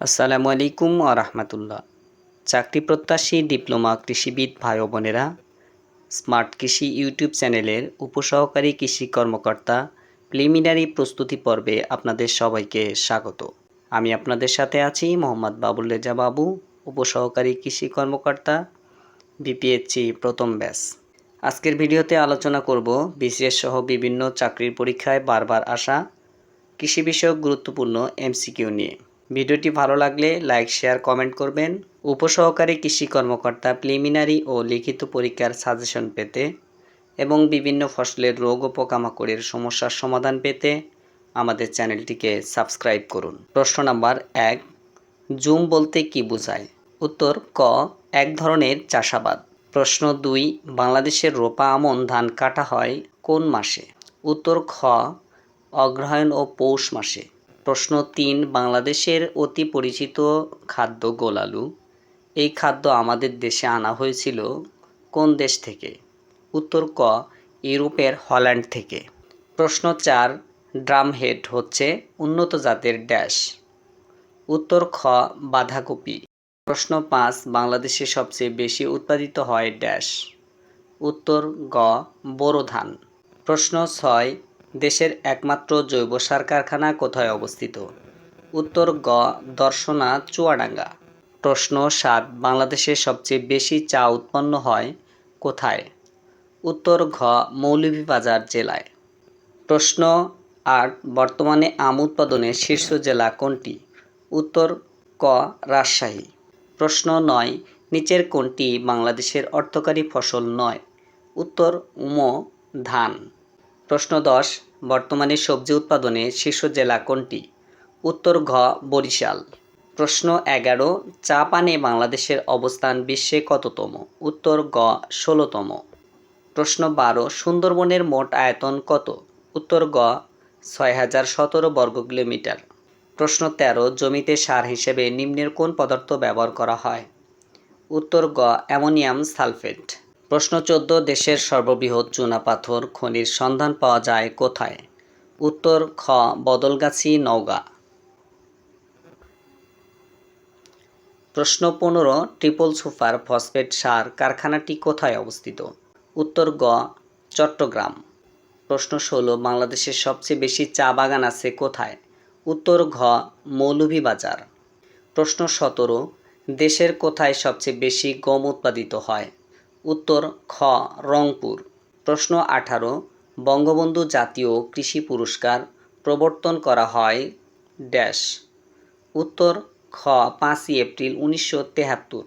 আসসালামু আলাইকুম আরহামতুল্লাহ চাকরি প্রত্যাশী ডিপ্লোমা কৃষিবিদ ভাই বোনেরা, স্মার্ট কৃষি ইউটিউব চ্যানেলের উপসহকারী কৃষি কর্মকর্তা, প্রিলিমিনারি প্রস্তুতি পর্বে আপনাদের সবাইকে স্বাগত। আমি আপনাদের সাথে আছি মোহাম্মদ বাবুল রেজা বাবু, উপসহকারী কৃষি কর্মকর্তা, বিপিএসসি প্রথম ব্যাস আজকের ভিডিওতে আলোচনা করব বিসিএস সহ বিভিন্ন চাকরির পরীক্ষায় বারবার আসা কৃষি বিষয়ক গুরুত্বপূর্ণ এমসিকিউ নিয়ে। ভিডিওটি ভালো লাগলে লাইক, শেয়ার, কমেন্ট করবেন। উপসহকারী কৃষি কর্মকর্তা প্রিলিমিনারি ও লিখিত পরীক্ষার সাজেশন পেতে এবং বিভিন্ন ফসলের রোগ ও পোকামাকড়ের সমস্যার সমাধান পেতে আমাদের চ্যানেলটিকে সাবস্ক্রাইব করুন। প্রশ্ন নাম্বার এক, জুম বলতে কি বোঝায়? উত্তর, ক, এক ধরনের চাষাবাদ। প্রশ্ন দুই, বাংলাদেশের রোপা আমন ধান কাটা হয় কোন মাসে? উত্তর, খ, অগ্রহায়ণ ও পৌষ মাসে। প্রশ্ন তিন, বাংলাদেশের অতি পরিচিত খাদ্য গোলালু। এই খাদ্য আমাদের দেশে আনা হয়েছিল কোন দেশ থেকে? উত্তর ক, ইউরোপের হল্যান্ড থেকে। প্রশ্ন চার, ড্রামহেড হচ্ছে উন্নত জাতের ড্যাশ। উত্তর খ, বাঁধাকপি। প্রশ্ন পাঁচ, বাংলাদেশে সবচেয়ে বেশি উৎপাদিত হয় ড্যাশ। উত্তর গ, বোরো ধান। প্রশ্ন ছয় দেশের একমাত্র জৈব সার কারখানা কোথায় অবস্থিত? উত্তর গ, দর্শনা, চুয়াডাঙ্গা। প্রশ্ন সাত, বাংলাদেশে সবচেয়ে বেশি চা উৎপন্ন হয় কোথায়? উত্তর ঘ, মৌলভীবাজার জেলায়। প্রশ্ন আট, বর্তমানে আম উৎপাদনের শীর্ষ জেলা কোনটি? উত্তর ক, রাজশাহী। প্রশ্ন নয়, নিচের কোনটি বাংলাদেশের অর্থকারী ফসল নয়? উত্তর উম ধান। প্রশ্ন দশ, বর্তমানে সবজি উৎপাদনে শীর্ষ জেলা কোনটি? উত্তর ঘ, বরিশাল। প্রশ্ন এগারো চা পানে বাংলাদেশের অবস্থান বিশ্বে কততম? উত্তর গ ষোলোতম। প্রশ্ন বারো, সুন্দরবনের মোট আয়তন কত? উত্তর গ ছয় হাজার সতেরো বর্গ কিলোমিটার। প্রশ্ন তেরো, জমিতে সার হিসেবে নিম্নের কোন পদার্থ ব্যবহার করা হয়? উত্তর গ অ্যামোনিয়াম সালফেট। প্রশ্ন চোদ্দ, দেশের সর্ববৃহৎ চুনাপাথর খনির সন্ধান পাওয়া যায় কোথায়? উত্তর, খ, বদলগাছি, নওগাঁ। প্রশ্ন পনেরো, ট্রিপল সুপার ফসফেট সার কারখানাটি কোথায় অবস্থিত? উত্তর, গ, চট্টগ্রাম। প্রশ্ন ষোলো, বাংলাদেশের সবচেয়ে বেশি চা বাগান আছে কোথায়? উত্তর, ঘ, মৌলভীবাজার। প্রশ্ন সতেরো, দেশের কোথায় সবচেয়ে বেশি গম উৎপাদিত হয়? উত্তর খ, রংপুর। প্রশ্ন আঠারো, বঙ্গবন্ধু জাতীয় কৃষি পুরস্কার প্রবর্তন করা হয় ড্যাশ। উত্তর খ, পাঁচই এপ্রিল উনিশশো তেহাত্তর।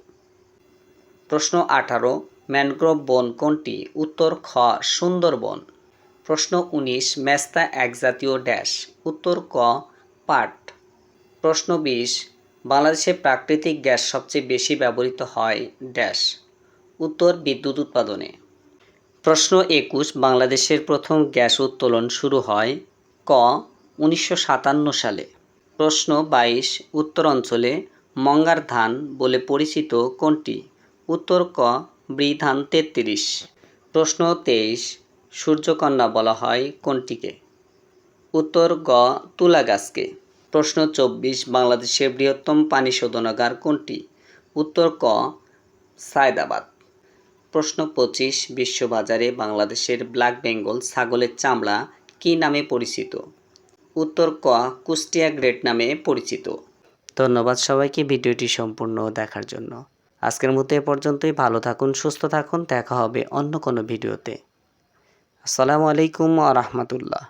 প্রশ্ন আঠারো, ম্যানগ্রোভ বন কোনটি? উত্তর খ, সুন্দরবন। প্রশ্ন উনিশ, মেস্তা এক জাতীয় ড্যাশ। উত্তর ক, পাট। প্রশ্ন বিশ, বাংলাদেশে প্রাকৃতিক গ্যাস সবচেয়ে বেশি ব্যবহৃত হয় ড্যাশ। উত্তর বিদ্যুৎ উৎপাদনে। প্রশ্ন একুশ, বাংলাদেশের প্রথম গ্যাস উত্তোলন শুরু হয় ক, উনিশশো সাতান্ন সালে। প্রশ্ন বাইশ, উত্তর অঞ্চলে মঙ্গার ধান বলে পরিচিত কোনটি? উত্তর ক বৃধান তেত্রিশ। প্রশ্ন তেইশ, সূর্যকন্যা বলা হয় কোনটিকে? উত্তর গ তুলা গাছকে প্রশ্ন চব্বিশ, বাংলাদেশের বৃহত্তম পানি শোধনাগার কোনটি? উত্তর ক, সায়দাবাদ। প্রশ্ন পঁচিশ, বিশ্ববাজারে বাংলাদেশের ব্ল্যাক বেঙ্গল ছাগলের চামড়া কি নামে পরিচিত? উত্তর ক, কুষ্টিয়া গ্রেট নামে পরিচিত। ধন্যবাদ সবাইকে ভিডিওটি সম্পূর্ণ দেখার জন্য। আজকের মতো এ পর্যন্তই। ভালো থাকুন, সুস্থ থাকুন। দেখা হবে অন্য কোনো ভিডিওতে। আসসালামু আলাইকুম আ রহমতুল্লাহ।